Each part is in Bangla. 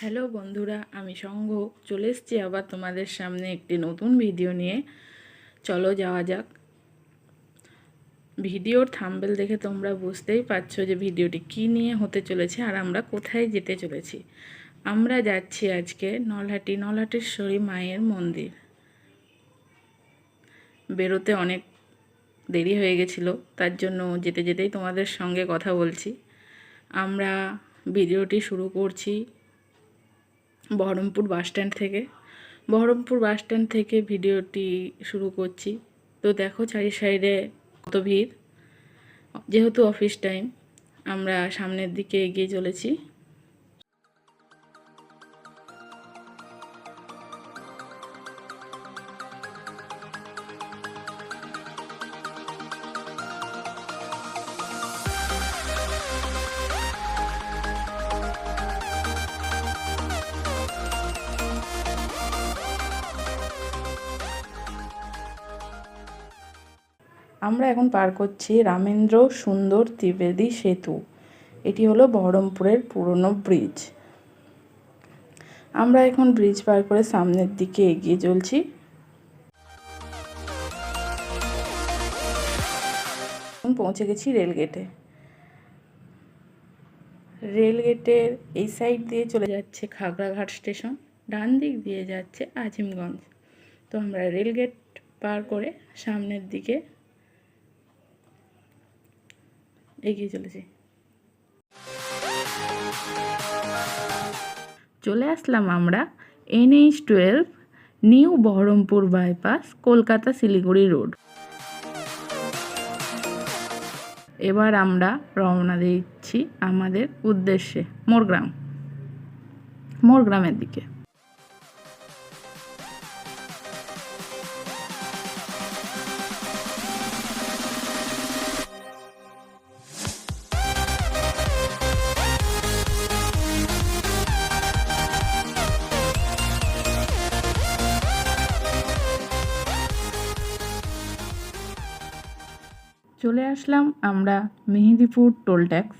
হ্যালো বন্ধুরা, আমি সঙ্গ। চলে এসেছি আবার তোমাদের সামনে একটি নতুন ভিডিও নিয়ে। চলো যাওয়া যাক। ভিডিওর থাম্বেল দেখে তোমরা বুঝতেই পারছ যে ভিডিওটি কি নিয়ে হতে চলেছে আর আমরা কোথায় যেতে চলেছি। আমরা যাচ্ছি আজকে নলহাটি, নলহাটেশ্বরী মায়ের মন্দির। বেরোতে অনেক দেরি হয়ে গেছিল, তার জন্য যেতে যেতেই তোমাদের সঙ্গে কথা বলছি। আমরা ভিডিওটি শুরু করছি। বহরমপুর বাসস্ট্যান্ড থেকে। বহরমপুর বাসস্ট্যান্ড থেকে ভিডিওটি শুরু করছি। তো দেখো চারি সাইডে কত ভিড়। যেহেতু অফিস টাইম, আমরা সামনের দিকে এগিয়ে চলেছি। আমরা এখন পার করছি রামেন্দ্র সুন্দর ত্রিবেদী সেতু। এটি হলো বহরমপুরের পুরনো ব্রিজ আমরা এখন ব্রিজ পার করে সামনের দিকে এগিয়ে চলছি। পৌঁছে গেছি রেলগেটে রেলগেটের এই সাইড দিয়ে চলে যাচ্ছে খাগড়াঘাট স্টেশন ডান দিক দিয়ে যাচ্ছে আজিমগঞ্জ। তো আমরা রেলগেট পার করে সামনের দিকে এগিয়ে চলেছি। চলে আসলাম আমরা NH twelve new Baharampur bypass, Kolkata Siliguri road. এবার আমরা রওনা দিচ্ছি আমাদের উদ্দেশ্যে মোরগ্রাম। মোরগ্রামের দিকে। চলে আসলাম আমরা মেহেদিপুর টোল ট্যাক্স।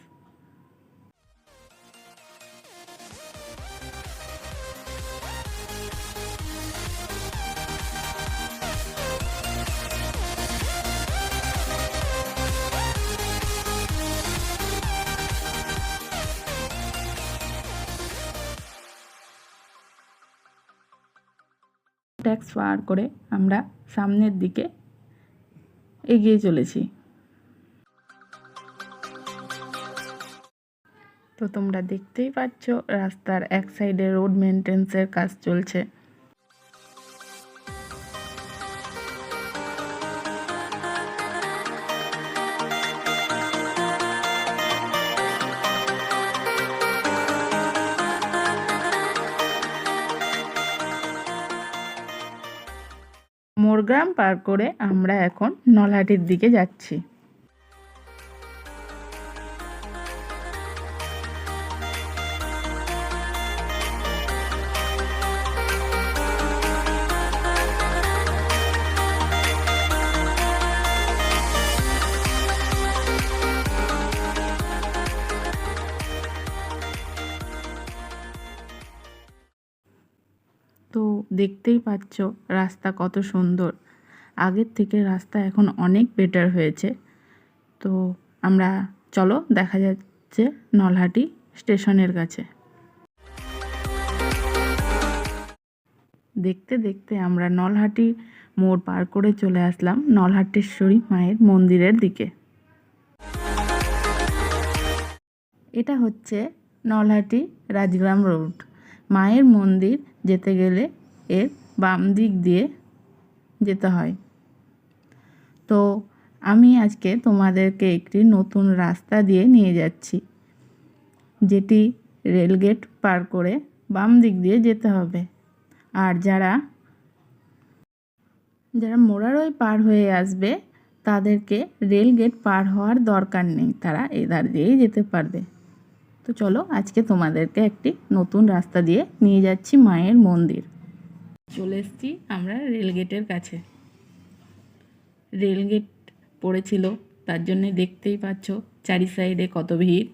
ট্যাক্স পার করে আমরা সামনের দিকে এগিয়ে চলেছি। তো তোমরা দেখতেই পাচ্ছ, রাস্তার এক সাইডে রোড মেনটেন্সের কাজ চলছে। মোরগ্রাম পার করে আমরা এখন নলহাটির দিকে যাচ্ছি। তো দেখতেই পাচ্ছ রাস্তা কত সুন্দর। আগের থেকে রাস্তা এখন অনেক বেটার হয়েছে। তো আমরা, চলো দেখা যাচ্ছে নলহাটি স্টেশনের কাছে। দেখতে দেখতে আমরা নলহাটি মোড় পার করে চলে আসলাম নলহাটেশ্বরী মায়ের মন্দিরের দিকে। এটা হচ্ছে নলহাটি রাজগ্রাম রোড মায়ের মন্দির যেতে গেলে এর বাম দিক দিয়ে যেতে হয়। তো আমি আজকে তোমাদেরকে একটি নতুন রাস্তা দিয়ে নিয়ে যাচ্ছি, যেটি রেলগেট পার করে বাম দিক দিয়ে যেতে হবে। আর যারা যারা মোরারই পার হয়ে আসবে, তাদেরকে রেলগেট পার হওয়ার দরকার নেই। তারা এধার দিয়েই যেতে পারবে। তো চলো আজকে তোমাদেরকে একটি নতুন রাস্তা দিয়ে নিয়ে যাচ্ছি মায়ের মন্দির। চলে এসছি আমরা রেলগেটের কাছে। রেলগেট পড়েছিল, তার জন্যে দেখতেই পাচ্ছ চারি সাইডে কত ভিড়।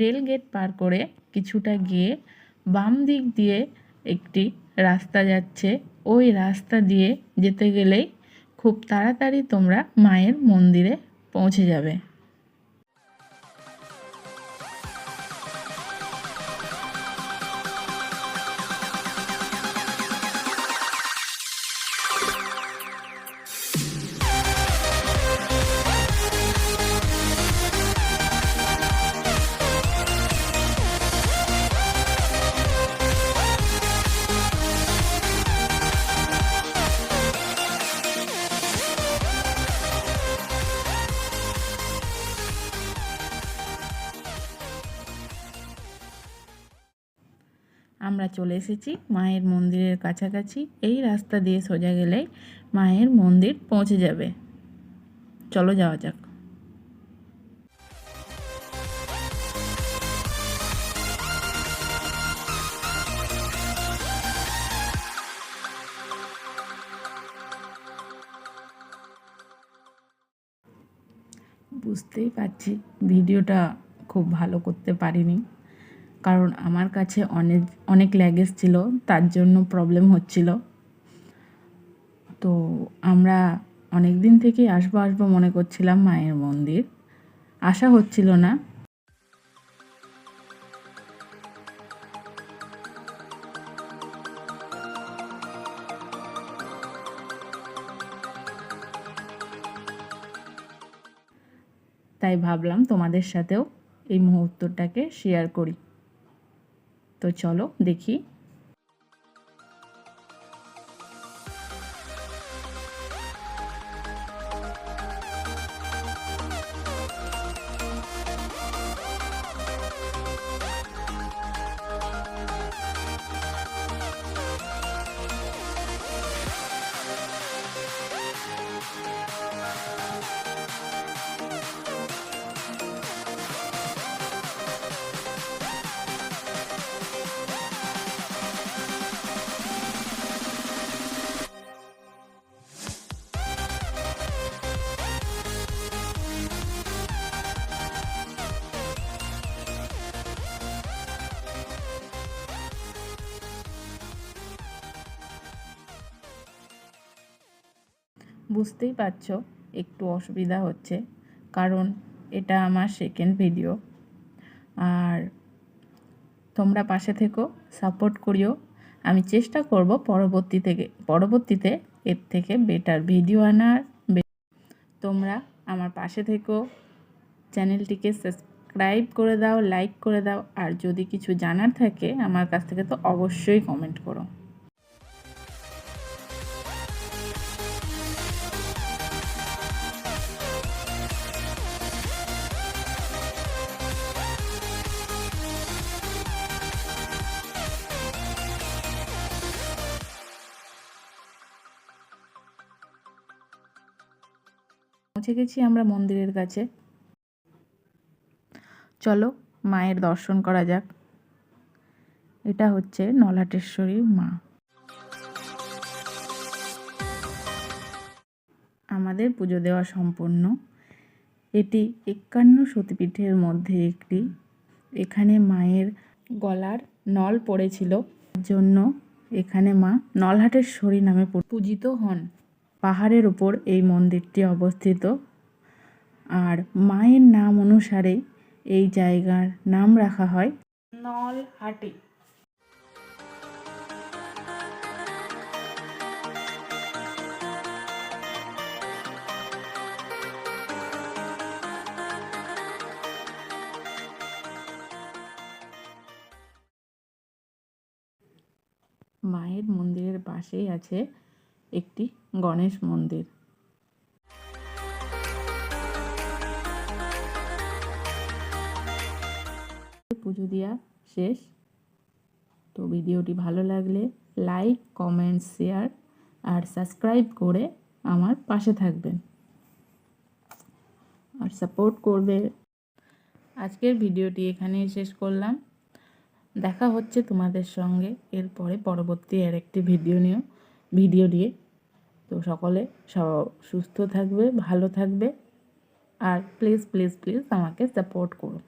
রেল গেট পার করে কিছুটা গিয়ে বাম দিক দিয়ে একটি রাস্তা যাচ্ছে। ওই রাস্তা দিয়ে যেতে গেলেই খুব তাড়াতাড়ি তোমরা মায়ের মন্দিরে পৌঁছে যাবে। আমরা চলে এসেছি মায়ের মন্দিরের কাছাকাছি। এই রাস্তা দিয়ে সোজা গেলেই মায়ের মন্দির পৌঁছে যাবে। চলো যাওয়া যাক। বুঝতেই পারছি, ভিডিওটা খুব ভালো করতে পারিনি। কারণ আমার কাছে অনেক অনেক ল্যাগেজ ছিল, তার জন্য প্রবলেম হচ্ছিল। তো আমরা অনেক দিন থেকেই আসব আসব মনে করছিলাম মায়ের মন্দির। আসা হচ্ছিল না। তাই ভাবলাম তোমাদের সাথেও এই মুহূর্তটাকে শেয়ার করি। তো চলো দেখি বুঝতেই পারছ, একটু অসুবিধা হচ্ছে। কারণ এটা আমার সেকেন্ড ভিডিও আর তোমরা পাশে থেকো সাপোর্ট করিও। আমি চেষ্টা করব পরবর্তী থেকে, পরবর্তীতে এর থেকে বেটার ভিডিও আনার। তোমরা আমার পাশে থেকো, চ্যানেলটিকে সাবস্ক্রাইব করে দাও লাইক করে দাও। আর যদি কিছু জানার থাকে, আমার কাছ থেকে তো অবশ্যই কমেন্ট করো। পৌঁছে গেছি আমরা মন্দিরের কাছে। চলো মায়ের দর্শন করা যাক। এটা হচ্ছে নলাটেশ্বরীর মা। আমাদের পুজো দেওয়া সম্পন্ন। এটি একান্ন সতীপীঠের মধ্যে একটি। এখানে মায়ের গলার নল পড়েছিল। জন্য এখানে মা নলহাটেশ্বরী নামে পূজিত হন। পাহাড়ের ওপর এই মন্দিরটি অবস্থিত। আর মায়ের নাম অনুসারে এই জায়গার নাম রাখা হয় নলহাটি। মায়ের মন্দিরের পাশেই আছে একটি গণেশ মন্দির। পুজো দেওয়া শেষ। তো ভিডিওটি ভালো লাগলে লাইক, কমেন্ট, শেয়ার আর সাবস্ক্রাইব করে আমার পাশে থাকবেন। আর সাপোর্ট করবে। আজকের ভিডিওটি এখানেই শেষ করলাম। দেখা হচ্ছে তোমাদের সঙ্গে এরপরে পরবর্তী আর একটি ভিডিও নিয়ে ভিডিও দিয়ে তো সকলে সব সুস্থ থাকবে ভালো থাকবে। আর প্লিজ প্লিজ প্লিজ আমাকে সাপোর্ট করো।